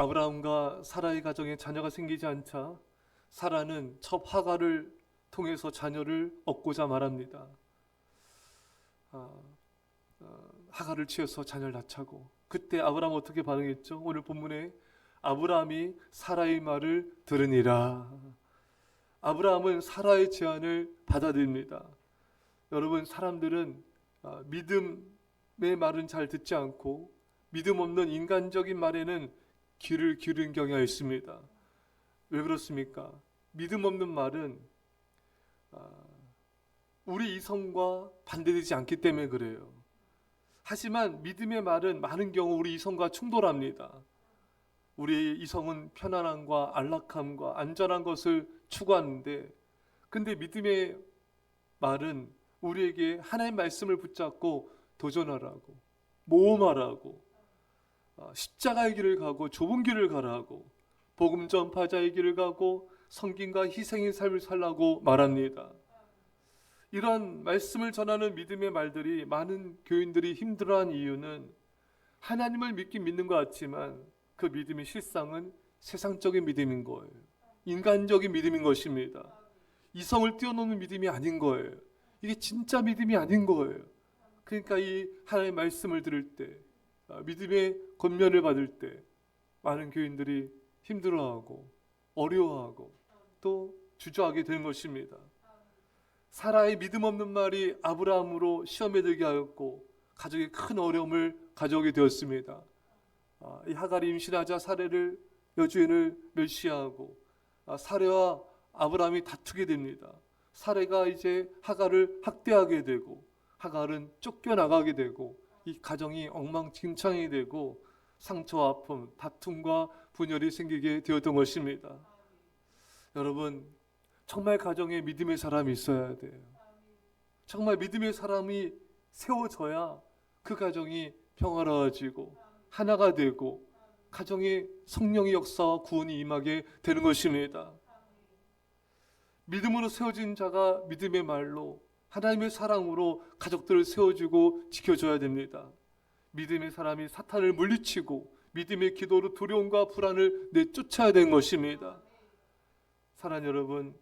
아브라함과 사라의 가정에 자녀가 생기지 않자 사라는 첩 하가를 통해서 자녀를 얻고자 말합니다. 아, 어, 하가를 취해서 자녀를 낳자고 그때 아브라함 어떻게 반응했죠? 오늘 본문에 아브라함이 사라의 말을 들으니라. 아브라함은 사라의 제안을 받아들입니다. 여러분 사람들은 아, 믿음의 말은 잘 듣지 않고 믿음 없는 인간적인 말에는 귀를 기울인 경향이 있습니다. 왜 그렇습니까? 믿음 없는 말은 아, 우리 이성과 반대되지 않기 때문에 그래요. 하지만 믿음의 말은 많은 경우 우리 이성과 충돌합니다. 우리 이성은 편안함과 안락함과 안전한 것을 추구하는데 근데 믿음의 말은 우리에게 하나님 말씀을 붙잡고 도전하라고 모험하라고 아, 십자가의 길을 가고 좁은 길을 가라고 복음 전파자의 길을 가고 성김과 희생의 삶을 살라고 말합니다. 이러한 말씀을 전하는 믿음의 말들이 많은 교인들이 힘들어한 이유는 하나님을 믿긴 믿는 것 같지만 그 믿음의 실상은 세상적인 믿음인 거예요. 인간적인 믿음인 것입니다. 이성을 뛰어넘는 믿음이 아닌 거예요. 이게 진짜 믿음이 아닌 거예요. 그러니까 이 하나님의 말씀을 들을 때 아, 믿음의 권면을 받을 때 많은 교인들이 힘들어하고 어려워하고 또 주저하게 되는 것입니다. 사라의 믿음 없는 말이 아브라함으로 시험에 들게 하였고 가족에 큰 어려움을 가져오게 되었습니다. 아, 이 하갈이 임신하자 사례를 여주인을 멸시하고 아, 사례와 아브라함이 다투게 됩니다. 사례가 이제 하갈을 학대하게 되고 하갈은 쫓겨나가게 되고 이 가정이 엉망진창이 되고 상처와 아픔, 다툼과 분열이 생기게 되었던 것입니다. 여러분 정말 가정에 믿음의 사람이 있어야 돼요. 정말 믿음의 사람이 세워져야 그 가정이 평화로워지고 하나가 되고 가정에 성령의 역사와 구원이 임하게 되는 것입니다. 믿음으로 세워진 자가 믿음의 말로 하나님의 사랑으로 가족들을 세워주고 지켜줘야 됩니다. 믿음의 사람이 사탄을 물리치고 믿음의 기도로 두려움과 불안을 내쫓아야 되는 것입니다. 사랑 여러분,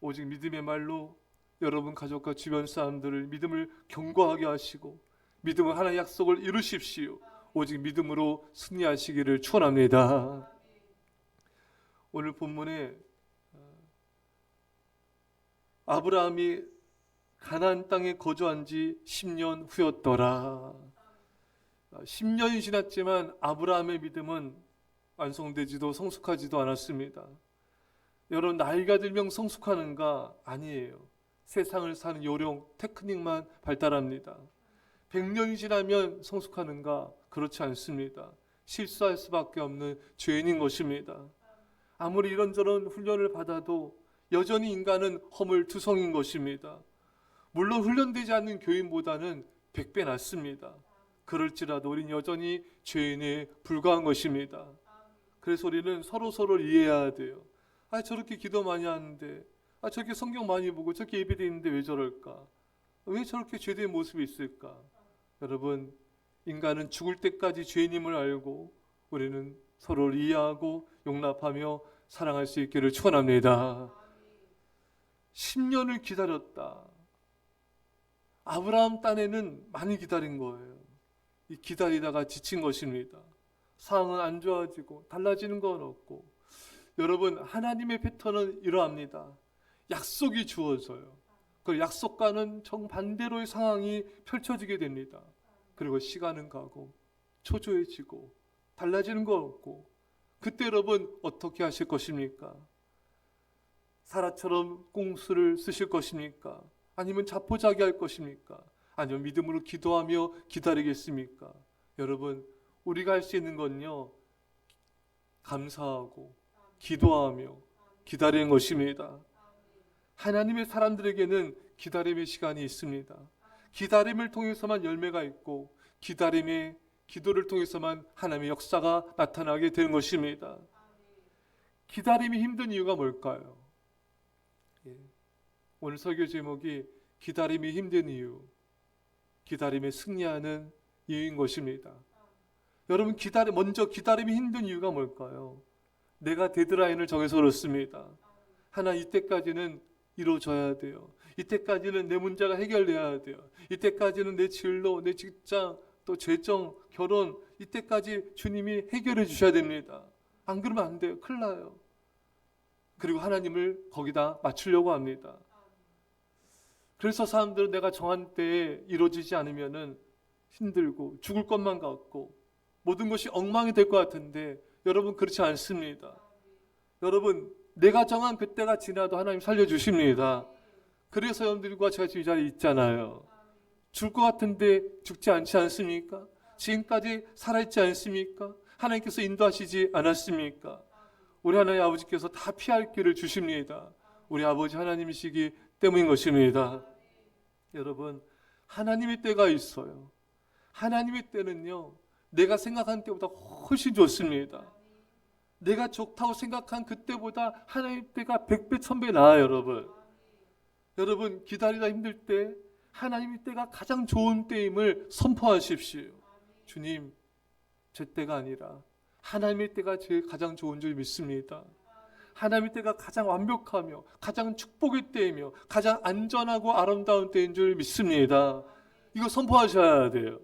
오직 믿음의 말로 여러분 가족과 주변 사람들을 믿음을 견고하게 하시고 믿음의 하나의 약속을 이루십시오. 오직 믿음으로 승리하시기를 축원합니다. 오늘 본문에 어, 아브라함이 가나안 땅에 거주한 지 10년 후였더라. 10년이 지났지만 아브라함의 믿음은 완성되지도 성숙하지도 않았습니다. 여러분 나이가 들면 성숙하는가 아니에요. 세상을 사는 요령, 테크닉만 발달합니다. 100년이 지나면 성숙하는가 그렇지 않습니다. 실수할 수밖에 없는 죄인인 것입니다. 아무리 이런저런 훈련을 받아도 여전히 인간은 허물투성인 것입니다. 물론 훈련되지 않는 교인보다는 100배 낫습니다. 그럴지라도 우린 여전히 죄인에 불과한 것입니다. 그래서 우리는 서로 서로를 이해해야 돼요. 아 저렇게 기도 많이 하는데 아 저렇게 성경 많이 보고 저렇게 예배드리는데 왜 저럴까? 왜 저렇게 죄된 모습이 있을까? 여러분 인간은 죽을 때까지 죄인임을 알고 우리는 서로를 이해하고 용납하며 사랑할 수 있기를 축원합니다. 10년을 기다렸다. 아브라함 딴에는 많이 기다린 거예요. 이 기다리다가 지친 것입니다. 상황은 안 좋아지고 달라지는 건 없고 여러분 하나님의 패턴은 이러합니다. 약속이 주어져요. 그 약속과는 정반대로의 상황이 펼쳐지게 됩니다. 그리고 시간은 가고 초조해지고 달라지는 거 없고 그때 여러분 어떻게 하실 것입니까? 사라처럼 꽁수를 쓰실 것입니까? 아니면 자포자기 할 것입니까? 아니면 믿음으로 기도하며 기다리겠습니까? 여러분 우리가 할 수 있는 건요 감사하고 기도하며 기다리는 것입니다. 하나님의 사람들에게는 기다림의 시간이 있습니다. 기다림을 통해서만 열매가 있고 기다림의 기도를 통해서만 하나님의 역사가 나타나게 되는 것입니다. 기다림이 힘든 이유가 뭘까요? 예. 오늘 설교 제목이 기다림이 힘든 이유, 기다림에 승리하는 이유인 것입니다. 여러분 기다리 먼저 기다림이 힘든 이유가 뭘까요? 내가 데드라인을 정해서 그렇습니다. 하나 이때까지는 이루어져야 돼요. 이때까지는 내 문제가 해결돼야 돼요. 이때까지는 내 진로, 내 직장, 또 재정, 결혼 이때까지 주님이 해결해 주셔야 됩니다. 안 그러면 안 돼요. 큰일 나요. 그리고 하나님을 거기다 맞추려고 합니다. 그래서 사람들은 내가 정한 때에 이루어지지 않으면은 힘들고 죽을 것만 같고 모든 것이 엉망이 될 것 같은데 여러분 그렇지 않습니다. 여러분 내가 정한 그때가 지나도 하나님 살려주십니다. 그래서 여러분들과 제가 지금 이 자리에 있잖아요. 죽을 것 같은데 죽지 않지 않습니까? 지금까지 살아있지 않습니까? 하나님께서 인도하시지 않았습니까? 우리 하나님 아버지께서 다 피할 길을 주십니다. 우리 아버지 하나님이시기 때문인 것입니다. 여러분, 하나님의 때가 있어요. 하나님의 때는요, 내가 생각한 때보다 훨씬 좋습니다. 내가 좋다고 생각한 그때보다 하나님 때가 백배 천배 나아요, 여러분. 여러분, 기다리다 힘들 때 하나님의 때가 가장 좋은 때임을 선포하십시오. 주님, 제 때가 아니라 하나님의 때가 제일 가장 좋은 줄 믿습니다. 하나님의 때가 가장 완벽하며 가장 축복의 때이며 가장 안전하고 아름다운 때인 줄 믿습니다. 이거 선포하셔야 돼요.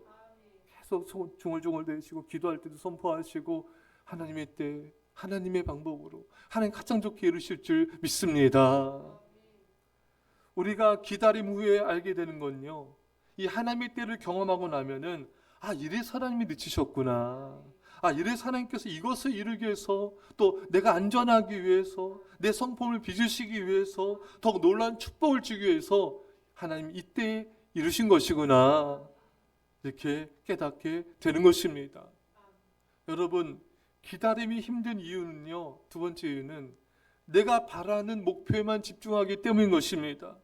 계속 소- 중얼중얼 대시고 기도할 때도 선포하시고 하나님의 때 하나님의 방법으로 하나님 가장 좋게 이루실 줄 믿습니다. 우리가 기다림 후에 알게 되는 건요. 이 하나님의 때를 경험하고 나면은 아 이래서 하나님이 늦추셨구나. 아 이래서 하나님께서 이것을 이루기 위해서 또 내가 안전하기 위해서 내 성품을 빚으시기 위해서 더욱 놀라운 축복을 주기 위해서 하나님 이때 이루신 것이구나. 이렇게 깨닫게 되는 것입니다. 여러분 기다림이 힘든 이유는요. 두 번째 이유는 내가 바라는 목표에만 집중하기 때문인 것입니다.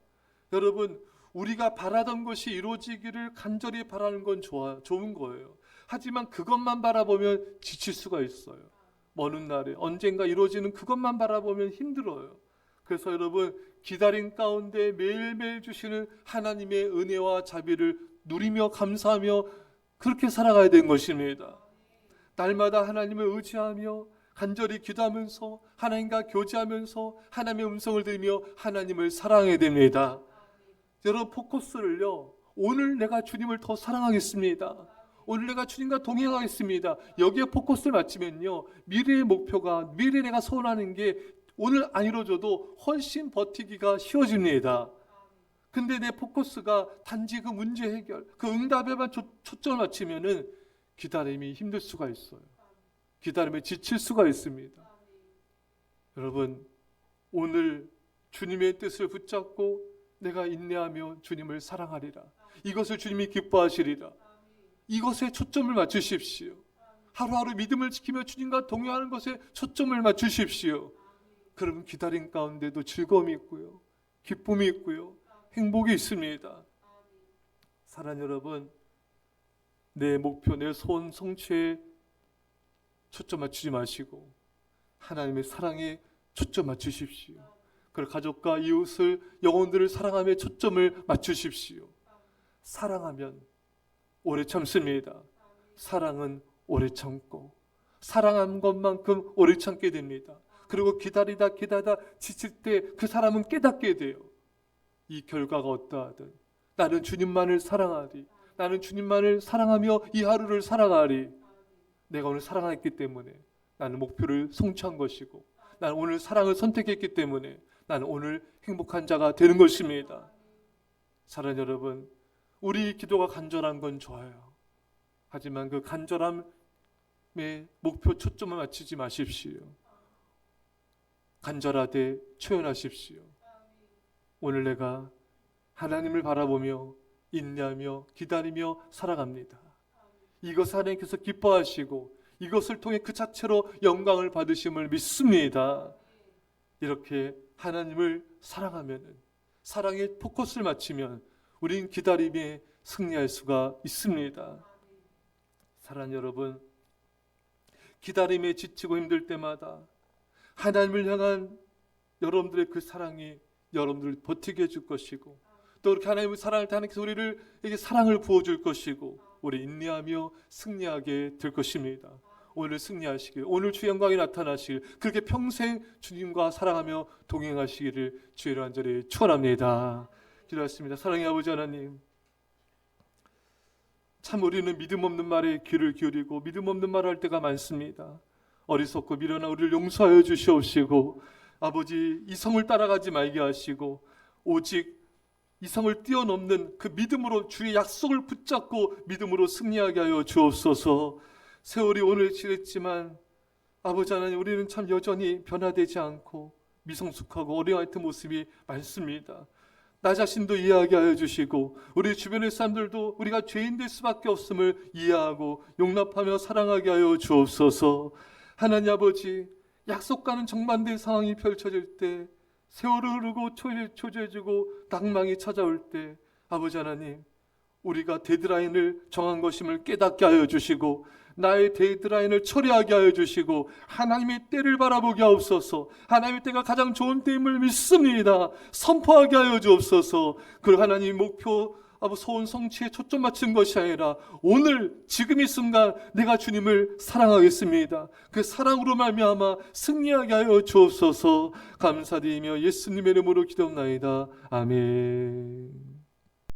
여러분 우리가 바라던 것이 이루어지기를 간절히 바라는 건 좋아 좋은 거예요. 하지만 그것만 바라보면 지칠 수가 있어요. 먼 훗날에 언젠가 이루어지는 그것만 바라보면 힘들어요. 그래서 여러분 기다림 가운데 매일매일 주시는 하나님의 은혜와 자비를 누리며 감사하며 그렇게 살아가야 되는 것입니다. 날마다 하나님을 의지하며 간절히 기도하면서 하나님과 교제하면서 하나님의 음성을 들으며 하나님을 사랑해야 됩니다. 여러분 포커스를요. 오늘 내가 주님을 더 사랑하겠습니다. 오늘 내가 주님과 동행하겠습니다. 여기에 포커스를 맞추면요. 미래의 목표가 미래 내가 소원하는 게 오늘 안 이루어져도 훨씬 버티기가 쉬워집니다. 근데 내 포커스가 단지 그 문제 해결, 그 응답에만 초, 초점을 맞추면은 기다림이 힘들 수가 있어요. 기다림에 지칠 수가 있습니다. 여러분, 오늘 주님의 뜻을 붙잡고 내가 인내하며 주님을 사랑하리라. 이것을 주님이 기뻐하시리라. 이것에 초점을 맞추십시오. 하루하루 믿음을 지키며 주님과 동행하는 것에 초점을 맞추십시오. 그러면 기다림 가운데도 즐거움이 있고요. 기쁨이 있고요. 행복이 있습니다. 사랑 여러분, 내 목표, 내 소원 성취에 초점 맞추지 마시고 하나님의 사랑에 초점 맞추십시오. 그리고 가족과 이웃을 영혼들을 사랑하며 초점을 맞추십시오. 사랑하면 오래 참습니다. 사랑은 오래 참고 사랑한 것만큼 오래 참게 됩니다. 그리고 기다리다 기다리다 지칠 때 그 사람은 깨닫게 돼요. 이 결과가 어떠하든 나는 주님만을 사랑하리. 나는 주님만을 사랑하며 이 하루를 살아가리. 내가 오늘 사랑했기 때문에 나는 목표를 성취한 것이고 나는 오늘 사랑을 선택했기 때문에 나는 오늘 행복한 자가 되는 것입니다. 사랑 여러분, 우리 기도가 간절한 건 좋아요. 하지만 그 간절함의 목표 초점을 맞추지 마십시오. 간절하되 초연하십시오. 오늘 내가 하나님을 바라보며 인내하며 기다리며 살아갑니다. 이것을 하나님께서 기뻐하시고 이것을 통해 그 자체로 영광을 받으심을 믿습니다. 이렇게 하나님을 사랑하면은 사랑의 포커스를 맞추면 우린 기다림에 승리할 수가 있습니다. 사랑 여러분, 기다림에 지치고 힘들 때마다 하나님을 향한 여러분들의 그 사랑이 여러분들을 버티게 해줄 것이고 또 그렇게 하나님의 사랑을 하나님께서 우리를 에게 사랑을 부어줄 것이고 우리 인내하며 승리하게 될 것입니다. 오늘 승리하시길, 오늘 주 영광이 나타나시길, 그렇게 평생 주님과 사랑하며 동행하시기를 주의 간절히 축원합니다. 기도하십니다. 사랑의 아버지 하나님, 참 우리는 믿음 없는 말에 귀를 기울이고 믿음 없는 말을 할 때가 많습니다. 어리석고 미련한 우리를 용서하여 주시옵시고 아버지 이성을 따라가지 말게 하시고 오직 이성을 뛰어넘는 그 믿음으로 주의 약속을 붙잡고 믿음으로 승리하게 하여 주옵소서. 세월이 오늘 지냈지만 아버지 하나님 우리는 참 여전히 변화되지 않고 미성숙하고 같은 모습이 많습니다. 나 자신도 이해하게 하여 주시고 우리 주변의 사람들도 우리가 죄인 될 수밖에 없음을 이해하고 용납하며 사랑하게 하여 주옵소서. 하나님 아버지 약속과는 정반대의 상황이 펼쳐질 때 세월이 흐르고 초- 초조해지고 낭망이 찾아올 때 아버지 하나님 우리가 데드라인을 정한 것임을 깨닫게 하여 주시고 나의 데드라인을 처리하게 하여 주시고 하나님의 때를 바라보게 하옵소서 하나님의 때가 가장 좋은 때임을 믿습니다 선포하게 하여 주옵소서 그 하나님 목표 아버 소원 성취에 초점 맞춘 것이 아니라 오늘 지금 이 순간 내가 주님을 사랑하겠습니다. 그 사랑으로 말미암아 승리하게 하여 주옵소서. 감사드리며 예수님의 이름으로 기도합나이다. 아멘.